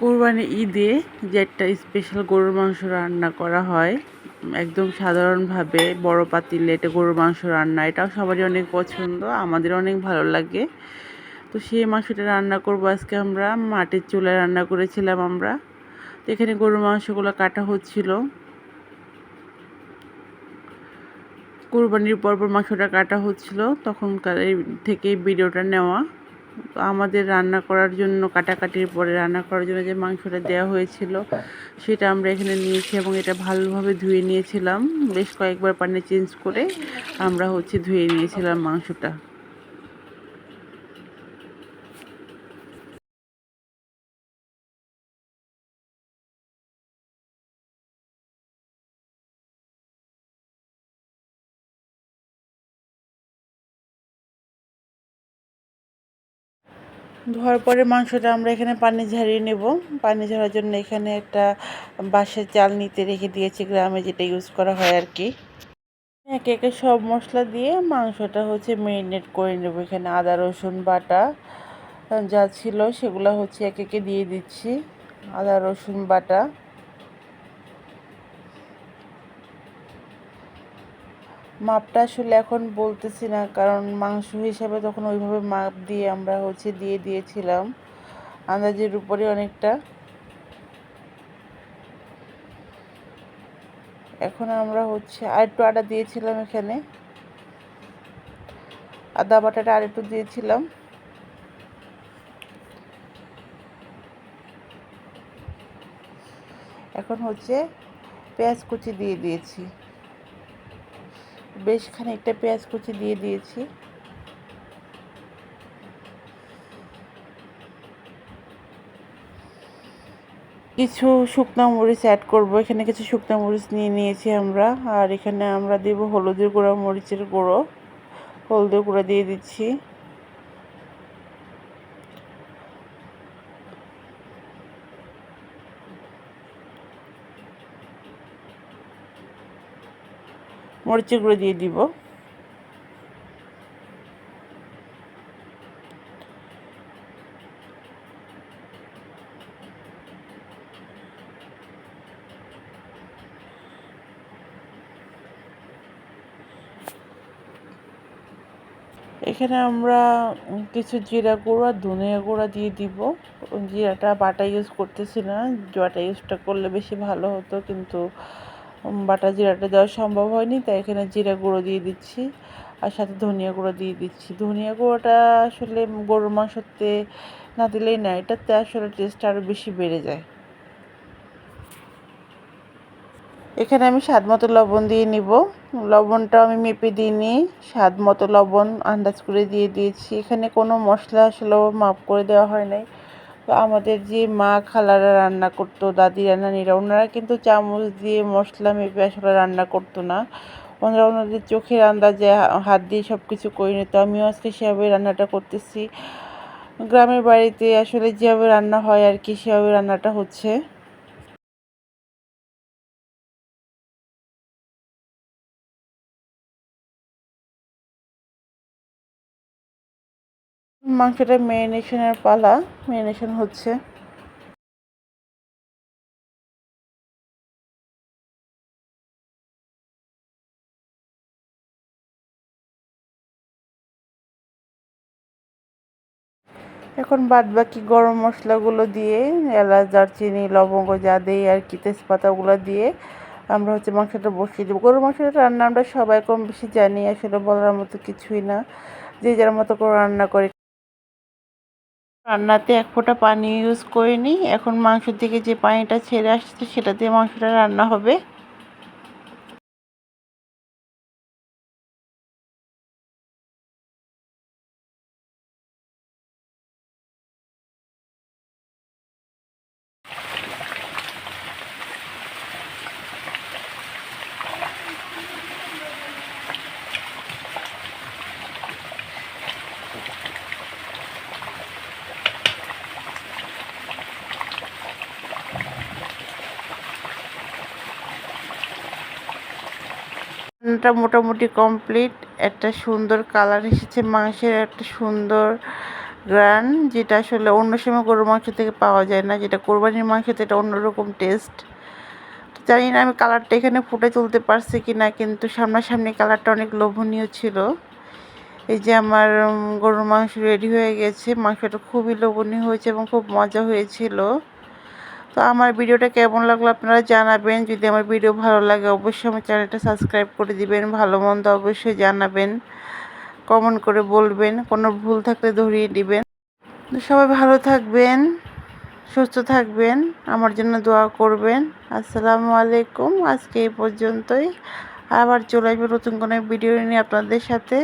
কোরবানি ঈদে যে একটা স্পেশাল গরুর মাংস রান্না করা হয়, একদম সাধারণভাবে বড় পাতিলে এটা গরুর মাংস রান্না। এটাও সবারই অনেক পছন্দ আমাদের অনেক ভালো লাগে। তো সেই মাংসটা রান্না করব আজকে আমরা। মাটির চুলায় রান্না করেছিলাম আমরা। তো এখানে গরুর মাংসগুলো কাটা হচ্ছিল। কোরবানির পরপর মাংসটা কাটা হচ্ছিল। তখনকার থেকে ভিডিওটা নেওয়া। আমাদের রান্না করার জন্য, কাটাকাটির পরে রান্না করার জন্য যে মাংসটা দেওয়া হয়েছিল, সেটা আমরা এখানে নিয়েছি এবং এটা ভালোভাবে ধুয়ে নিয়েছিলাম। বেশ কয়েকবার পানি চেঞ্জ করে আমরা হচ্ছে ধুয়ে নিয়েছিলাম মাংসটা। ধোয়ার পরে মাংসটা আমরা এখানে পানি ঝারিয়ে নেব। পানি ঝরার জন্য এখানে একটা বাঁশের চাল নিতে রেখে দিয়েছি গ্রামে, যেটা ইউজ করা হয় আর কি। একে একে সব মশলা দিয়ে মাংসটা হচ্ছে মেরিনেট করে নেব। এখানে আদা, রসুন, বাটা, যা ছিল সেগুলো হচ্ছে এক একে দিয়ে দিচ্ছি। আদা, রসুন, বাটা। মাপটা আসলে এখন বলতেছি না, কারণ মাংস হিসাবে তখন ওইভাবে মাপ দিয়ে আমরা হচ্ছে দিয়ে দিয়েছিলাম, আন্দাজের উপরে অনেকটা। এখন আমরা হচ্ছে আর একটু আটা দিয়েছিলাম এখানে। আদা বাটাটা আর একটু দিয়েছিলাম। এখন হচ্ছে পেঁয়াজ কুচি দিয়ে দিয়েছি। বেশ খানিকটা পেঁয়াজ কুচি দিয়ে দিয়েছি। কিছু শুকনো মরিচ অ্যাড করব। এখানে কিছু শুকনো মরিচ নিয়ে নিয়েছি আমরা। আর এখানে আমরা দেব হলুদের গুঁড়ো, মরিচের গুঁড়ো। হলুদের গুঁড়ো দিয়ে দিচ্ছি। মরিচের গুঁড়ো দিয়ে দিব। এখানে আমরা কিছু জিরা গুঁড়া ধনিয়া গুঁড়া দিয়ে দিব। জিরাটা বাটা ইউজ করতেছি না। বাটা ইউজটা করলে বেশি ভালো হতো, কিন্তু বাটা জিরাটা দেওয়া সম্ভব হয়নি, তাই এখানে জিরা গুঁড়ো দিয়ে দিচ্ছি আর সাথে ধনিয়া গুঁড়ো দিয়ে দিচ্ছি। ধনিয়া গুঁড়োটা আসলে গরুর মাংসতে না দিলেই না, এটাতে আসলে টেস্ট আরও বেশি বেড়ে যায়। এখানে আমি স্বাদ মতো লবণ দিয়ে নিব। লবণটাও আমি মেপে দিইনি, স্বাদ মতো লবণ আন্দাজ করে দিয়ে দিয়েছি। এখানে কোনো মশলা আসলে মাপ করে দেওয়া হয় নাই। তো আমাদের যে মা খালারা রান্না করতো, দাদি রান্নানিরা ওনারা কিন্তু চামচ দিয়ে মশলা মেপে আসলে রান্না করতো না। ওনারা ওনাদের চোখের আন্দাজে হাত দিয়ে সব কিছু করে নিত। আমিও আজকে সেভাবে রান্নাটা করতেছি। গ্রামের বাড়িতে আসলে যেভাবে রান্না হয় আর কি, সেভাবে রান্নাটা হচ্ছে। মাংসটা ম্যারিনেশনের পালা। ম্যারিনেশন হচ্ছে। এখন বাদ বাকি গরম মশলাগুলো দিয়ে, এলাচ দারচিনি লবঙ্গ যা দিই আর কি, তেজপাতাগুলো দিয়ে আমরা হচ্ছে মাংসটা বসিয়ে দেবো। গরুর মাংসটা রান্না আমরা সবাই কম বেশি জানি, আসলে বলার মতো কিছুই না। যে যার মতো করে রান্না করে। রান্নাতে এক ফোঁটা পানি ইউজ করিনি এখন মাংসের থেকে যে পানিটা ছেড়ে আসছে, সেটা দিয়ে মাংসটা রান্না হবে। রান্নাটা মোটামুটি কমপ্লিট। একটা সুন্দর কালার এসেছে, মাংসের একটা সুন্দর গ্রান, যেটা আসলে অন্য সময় গরুর মাংস থেকে পাওয়া যায় না। যেটা কোরবানির মাংসতে এটা অন্যরকম টেস্ট জানি না আমি কালারটা এখানে ফুটে তুলতে পারছি কি না কিন্তু সামনাসামনি কালারটা অনেক লোভনীয় ছিল। এই যে আমার গরুর মাংস রেডি হয়ে গেছে। মাংসটা খুবই লোভনীয় হয়েছে এবং খুব মজা হয়েছিল। তো আমার ভিডিওটা কেমন লাগল আপনারা জানাবেন। যদি আমার ভিডিও ভালো লাগে, অবশ্যই আমার চ্যানেলটা সাবস্ক্রাইব করে দিবেন। ভালো মন্দ অবশ্যই জানাবেন, কমেন্ট করে বলবেন, কোনো ভুল থাকলে ধরিয়ে দিবেন। সবাই ভালো থাকবেন, সুস্থ থাকবেন, আমার জন্য দোয়া করবেন। আসসালামু আলাইকুম, আজকে এই পর্যন্তই। আবার চলে আসবে নতুন কোনো ভিডিও নিয়ে আপনাদের সাথে।